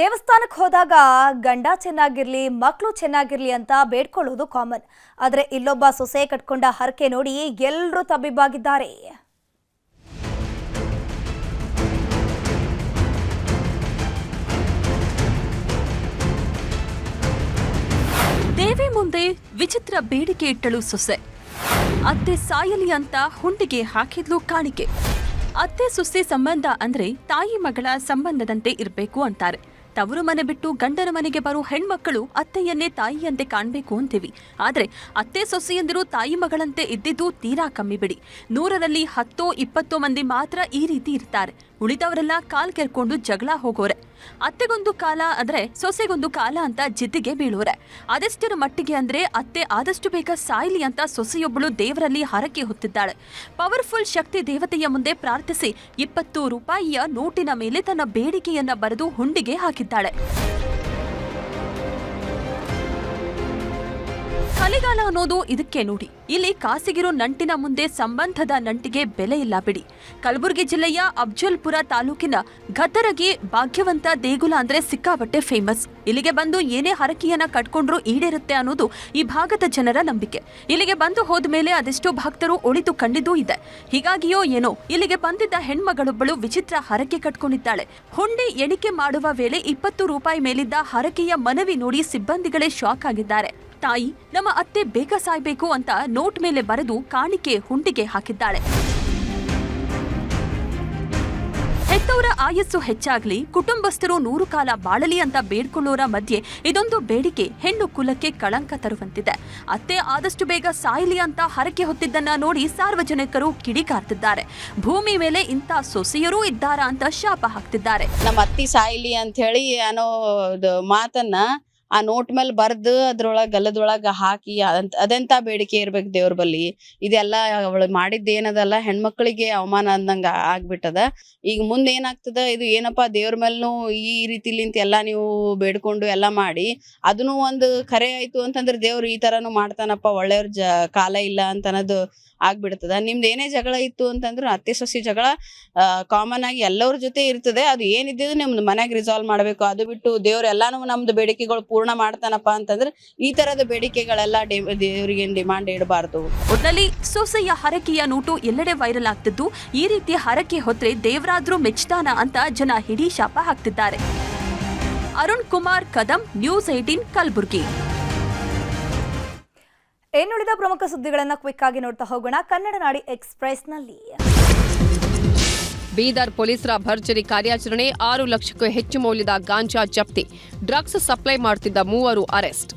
ದೇವಸ್ಥಾನಕ್ಕೆ ಹೋದಾಗ ಗಂಡ ಚೆನ್ನಾಗಿರ್ಲಿ ಮಕ್ಕಳು ಚೆನ್ನಾಗಿರ್ಲಿ ಅಂತ ಬೇಡ್ಕೊಳ್ಳೋದು ಕಾಮನ್ ಆದರೆ ಇಲ್ಲೊಬ್ಬ ಸೊಸೆ ಕಟ್ಕೊಂಡ ಹರಕೆ ನೋಡಿ ಎಲ್ಲರೂ ತಬ್ಬಿಬ್ಬಾಗಿದ್ದಾರೆ. ದೇವಿ ಮುಂದೆ ವಿಚಿತ್ರ ಬೇಡಿಕೆ ಇಟ್ಟಳು ಸೊಸೆ. ಅತ್ತೆ ಸಾಯಲಿ ಅಂತ ಹುಂಡಿಗೆ ಹಾಕಿದ್ಲು ಕಾಣಿಕೆ. ಅತ್ತೆ ಸೊಸೆ ಸಂಬಂಧ ಅಂದ್ರೆ ತಾಯಿ ಮಗಳ ಸಂಬಂಧದಂತೆ ಇರಬೇಕು ಅಂತಾರೆ. ತವರು ಮನೆ ಬಿಟ್ಟು ಗಂಡನ ಮನೆಗೆ ಬರೋ ಹೆಣ್ಮಕ್ಕಳು ಅತ್ತೆಯನ್ನೇ ತಾಯಿಯಂತೆ ಕಾಣಬೇಕು ಅಂತೀವಿ. ಆದರೆ ಅತ್ತೆ ಸೊಸೆಯಂದಿರು ತಾಯಿ ಮಗಳಂತೆ ಇದ್ದಿದ್ದು ತೀರಾ ಕಮ್ಮಿ ಬಿಡಿ ನೂರರಲ್ಲಿ ಹತ್ತೋ ಇಪ್ಪತ್ತೋ ಮಂದಿ ಮಾತ್ರ ಈ ರೀತಿ ಇರ್ತಾರೆ. ಉಳಿದವರೆಲ್ಲ ಕಾಲ್ ಕೆರ್ಕೊಂಡು ಜಗಳ ಹೋಗೋರೆ. ಅತ್ತೆಗೊಂದು ಕಾಲ ಅಂದ್ರೆ ಸೊಸೆಗೊಂದು ಕಾಲ ಅಂತ ಜಿದ್ದಿಗೆ ಬೀಳೋರೆ. ಅದೆಷ್ಟರ ಮಟ್ಟಿಗೆ ಅಂದ್ರೆ ಅತ್ತೆ ಆದಷ್ಟು ಬೇಗ ಸಾಯ್ಲಿ ಅಂತ ಸೊಸೆಯೊಬ್ಬಳು ದೇವರಲ್ಲಿ ಹರಕೆ ಹೊತ್ತಿದ್ದಾಳೆ. ಪವರ್ಫುಲ್ ಶಕ್ತಿ ದೇವತೆಯ ಮುಂದೆ ಪ್ರಾರ್ಥಿಸಿ ಇಪ್ಪತ್ತು ರೂಪಾಯಿಯ ನೋಟಿನ ಮೇಲೆ ತನ್ನ ಬೇಡಿಕೆಯನ್ನ ಬರೆದು ಹುಂಡಿಗೆ ಹಾಕಿದ್ದಾಳೆ. ಕಲಿಗಾಲ ಅನ್ನೋದು ಇದಕ್ಕೆ ನೋಡಿ. ಇಲ್ಲಿ ಕಾಸಿಗಿರೋ ನಂಟಿನ ಮುಂದೆ ಸಂಬಂಧದ ನಂಟಿಗೆ ಬೆಲೆ ಇಲ್ಲ ಬಿಡಿ. ಕಲಬುರಗಿ ಜಿಲ್ಲೆಯ ಅಫ್ಜಲ್ಪುರ ತಾಲೂಕಿನ ಗದ್ದರಗಿ ಭಾಗ್ಯವಂತ ದೇಗುಲ ಅಂದ್ರೆ ಸಿಕ್ಕಾಪಟ್ಟೆ ಫೇಮಸ್ ಇಲ್ಲಿಗೆ ಬಂದು ಏನೇ ಹರಕೆಯನ್ನ ಕಟ್ಕೊಂಡ್ರೂ ಈಡೇರುತ್ತೆ ಅನ್ನೋದು ಈ ಭಾಗದ ಜನರ ನಂಬಿಕೆ. ಇಲ್ಲಿಗೆ ಬಂದು ಹೋದ ಮೇಲೆ ಅದೆಷ್ಟೋ ಭಕ್ತರು ಒಳಿತು ಕಂಡಿದ್ದೂ ಇದೆ. ಹೀಗಾಗಿಯೋ ಏನೋ, ಇಲ್ಲಿಗೆ ಬಂದಿದ್ದ ಹೆಣ್ಮಗಳೊಬ್ಬಳು ವಿಚಿತ್ರ ಹರಕೆ ಕಟ್ಕೊಂಡಿದ್ದಾಳೆ. ಹುಂಡಿ ಎಣಿಕೆ ಮಾಡುವ ವೇಳೆ ಇಪ್ಪತ್ತು ರೂಪಾಯಿ ಮೇಲಿದ್ದ ಹರಕೆಯ ಮನವಿ ನೋಡಿ ಸಿಬ್ಬಂದಿಗಳೇ ಶಾಕ್ ಆಗಿದ್ದಾರೆ. ತಾಯಿ, ನಮ್ಮ ಅತ್ತೆ ಬೇಗ ಸಾಯ್ಬೇಕು ಅಂತ ನೋಟ್ ಮೇಲೆ ಬರೆದು ಕಾಣಿಕೆ ಹುಂಡಿಗೆ ಹಾಕಿದ್ದಾಳೆ. ಹೆತ್ತವರ ಆಯಸ್ಸು ಹೆಚ್ಚಾಗ್ಲಿ, ಕುಟುಂಬಸ್ಥರು ನೂರು ಕಾಲ ಬಾಳಲಿ ಅಂತ ಬೇಡ್ಕೊಳ್ಳೋರ ಮಧ್ಯೆ ಇದೊಂದು ಬೇಡಿಕೆ, ಹೆಣ್ಣು ಕುಲಕ್ಕೆ ಕಳಂಕ ತರುವಂತಿದೆ. ಅತ್ತೆ ಆದಷ್ಟು ಬೇಗ ಸಾಯಲಿ ಅಂತ ಹರಕೆ ಹೊತ್ತಿದ್ದನ್ನ ನೋಡಿ ಸಾರ್ವಜನಿಕರು ಕಿಡಿಕಾರ್ತಿದ್ದಾರೆ. ಭೂಮಿ ಮೇಲೆ ಇಂಥ ಸೊಸೆಯರೂ ಇದ್ದಾರಾ ಅಂತ ಶಾಪ ಹಾಕ್ತಿದ್ದಾರೆ. ನಮ್ಮ ಅತ್ತಿ ಸಾಯ್ಲಿ ಅಂತ ಹೇಳಿ ಅನ್ನೋ ಮಾತನ್ನ ಆ ನೋಟ್ ಮೇಲೆ ಬರ್ದು ಅದ್ರೊಳಗ ಗಲ್ಲದೊಳಗ ಹಾಕಿ ಅದಂತ, ಅದೆಂತ ಬೇಡಿಕೆ ಇರ್ಬೇಕು ದೇವ್ರ ಬಲ್ಲಿ? ಇದೆಲ್ಲ ಅವಳು ಮಾಡಿದ್ದೇನದಲ್ಲ ಹೆಣ್ಮಕ್ಳಿಗೆ ಅವಮಾನ ಅಂದಂಗ ಆಗ್ಬಿಟ್ಟದ. ಈಗ ಮುಂದೆ ಏನಾಗ್ತದ? ಇದು ಏನಪ್ಪಾ ದೇವ್ರ ಮೇಲ್ನು ಈ ರೀತಿಲಿಂತ ಎಲ್ಲಾ ನೀವು ಬೇಡ್ಕೊಂಡು ಎಲ್ಲಾ ಮಾಡಿ ಅದನ್ನು ಒಂದು ಕರೆ ಆಯ್ತು ಅಂತಂದ್ರೆ ದೇವ್ರು ಈ ತರನು ಮಾಡ್ತಾನಪ್ಪ, ಒಳ್ಳೆಯವ್ರ ಜ, ಕಾಲ ಇಲ್ಲ ಅಂತ ಅನ್ನೋದು ಆಗ್ಬಿಡ್ತದ. ನಿಮ್ದು ಏನೇ ಜಗಳ ಇತ್ತು ಅಂತಂದ್ರೆ ಅತ್ತೆ ಸೊಸಿ ಜಗಳ ಕಾಮನ್ ಆಗಿ ಎಲ್ಲರ ಜೊತೆ ಇರ್ತದೆ. ಅದು ಏನಿದ್ದು ನಿಮ್ದು ಮನ್ಯಾಗ ರಿಸಾಲ್ವ್ ಮಾಡ್ಬೇಕು. ಅದು ಬಿಟ್ಟು ದೇವ್ರ ಎಲ್ಲಾನು ನಮ್ದು ಬೇಡಿಕೆಗಳು ಪೂರ್ಣ ಮಾಡ್ತಾನಪ್ಪ ಅಂತಂದ್ರೆ ಈ ತರದ ಬೇಡಿಕೆಗಳೆಲ್ಲ ದೇವ್ರಿಗೆ ಡಿಮಾಂಡ್ ಇಡಬಾರ್ದು. ಒಟ್ನಲ್ಲಿ ಸೊಸೆಯ ಹರಕೆಯ ನೋಟು ಎಲ್ಲೆಡೆ ವೈರಲ್ ಆಗ್ತಿದ್ದು. ಈ ರೀತಿ ಹರಕೆ ಹೊತ್ರೆ ದೇವರಾದ್ರೂ ಮೆಚ್ತಾನ ಅಂತ ಜನ ಹಿಡಿ ಶಾಪ ಹಾಕ್ತಿದ್ದಾರೆ. Arun Kumar Kadam news eighteen Kalaburagi. ಇನ್ನುಳಿದ ಪ್ರಮುಖ ಸುದ್ದಿಗಳನ್ನು ಕ್ವಿಕ್ ಆಗಿ ನೋಡ್ತಾ ಹೋಗೋಣ. ಕನ್ನಡ ನಾಡಿ ಎಕ್ಸ್ಪ್ರೆಸ್ನಲ್ಲಿ. ಬೀದರ್ ಪೊಲೀಸರ ಭರ್ಜರಿ ಕಾರ್ಯಾಚರಣೆ ಆರು ಲಕ್ಷಕ್ಕೂ ಹೆಚ್ಚು ಮೌಲ್ಯದ ಗಾಂಜಾ ಜಪ್ತಿ. ಡ್ರಗ್ಸ್ ಸಪ್ಲೈ ಮಾಡುತ್ತಿದ್ದ ಮೂವರು ಅರೆಸ್ಟ್.